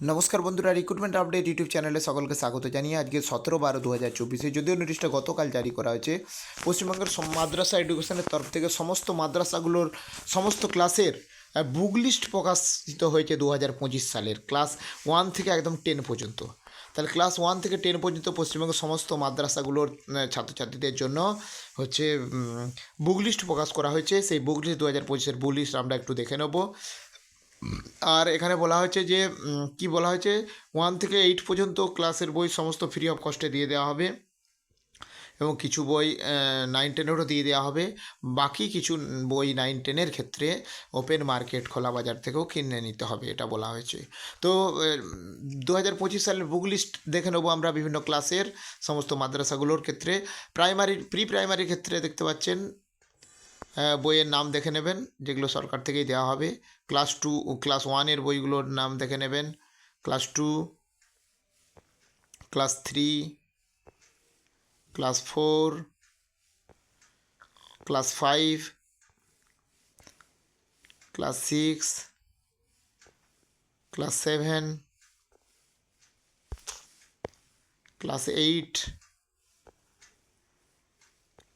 নমস্কার বন্ধুরা recruitment update YouTube চ্যানেলে সকলকে স্বাগত জানিয়ে আজকে সতেরো বারো দু হাজার চব্বিশে, যদিও নোটিশটা গতকাল জারি করা হয়েছে, পশ্চিমবঙ্গের মাদ্রাসা এডুকেশনের তরফ থেকে সমস্ত মাদ্রাসাগুলোর সমস্ত ক্লাসের বুক লিস্ট প্রকাশিত হয়েছে দু হাজার পঁচিশ সালের ক্লাস ওয়ান থেকে একদম টেন পর্যন্ত। তাহলে ক্লাস ওয়ান থেকে টেন পর্যন্ত পশ্চিমবঙ্গের সমস্ত মাদ্রাসাগুলোর ছাত্রছাত্রীদের জন্য হচ্ছে বুক লিস্ট প্রকাশ করা হয়েছে। সেই বুক লিস্ট দু হাজার পঁচিশের বুক লিস্ট আমরা একটু দেখে নেব। আর এখানে বলা হয়েছে যে কি বলা হয়েছে? ওয়ান থেকে এইট পর্যন্ত ক্লাসের বই সমস্ত ফ্রি অফ কস্টে দিয়ে দেওয়া হবে। এবং কিছু বই নাইন টেনেরও দিয়ে দেওয়া হবে। বাকি কিছু বই নাইন টেনের ক্ষেত্রে ওপেন মার্কেট খোলা বাজার থেকেও কিনে নিতে হবে, এটা বলা হয়েছে। তো দু হাজার পঁচিশ সালের বুক লিস্ট দেখে নেব আমরা বিভিন্ন ক্লাসের সমস্ত মাদ্রাসাগুলোর ক্ষেত্রে। প্রাইমারি প্রি প্রাইমারির ক্ষেত্রে দেখতে পাচ্ছেন বইয়ের নাম দেখে নেবেন, যেগুলো সরকার থেকেই দেওয়া হবে। ক্লাস টু, ক্লাস ওয়ানের বইগুলোর নাম দেখে নেবেন। Class two, class three, class four, class five, class six, class seven, class eight,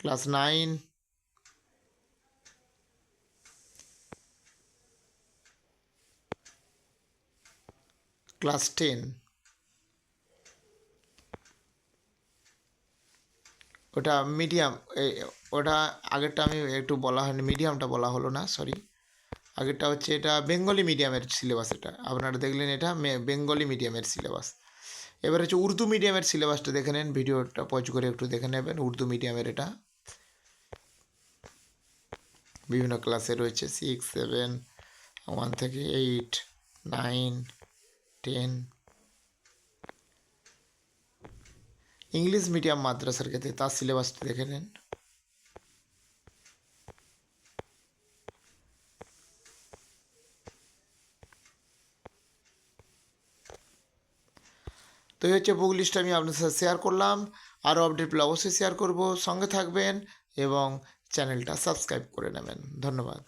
class nine class ten. ওটা মিডিয়াম ওটা আগেরটা আমি একটু বলা হয়নি, মিডিয়ামটা বলা হলো না সরি আগেরটা হচ্ছে এটা বেঙ্গলি মিডিয়ামের সিলেবাস এটা, আপনারা দেখলেন এটা বেঙ্গলি মিডিয়ামের সিলেবাস এবার হচ্ছে উর্দু মিডিয়ামের সিলেবাসটা দেখে নেন, ভিডিওটা পজ করে একটু দেখে নেবেন, উর্দু মিডিয়ামের এটা। বিভিন্ন ক্লাসে রয়েছে সিক্স সেভেন ওয়ান থেকে eight nine ten English medium মাদ্রাসার ক্ষেত্রে তার সিলেবাসটা দেখে নেন। তো এই হচ্ছে বুক লিস্ট আমি আপনার সাথে শেয়ার করলাম। আরও আপডেট পেলে অবশ্যই শেয়ার করব। সঙ্গে থাকবেন এবং চ্যানেলটা সাবস্ক্রাইব করে নেবেন। ধন্যবাদ।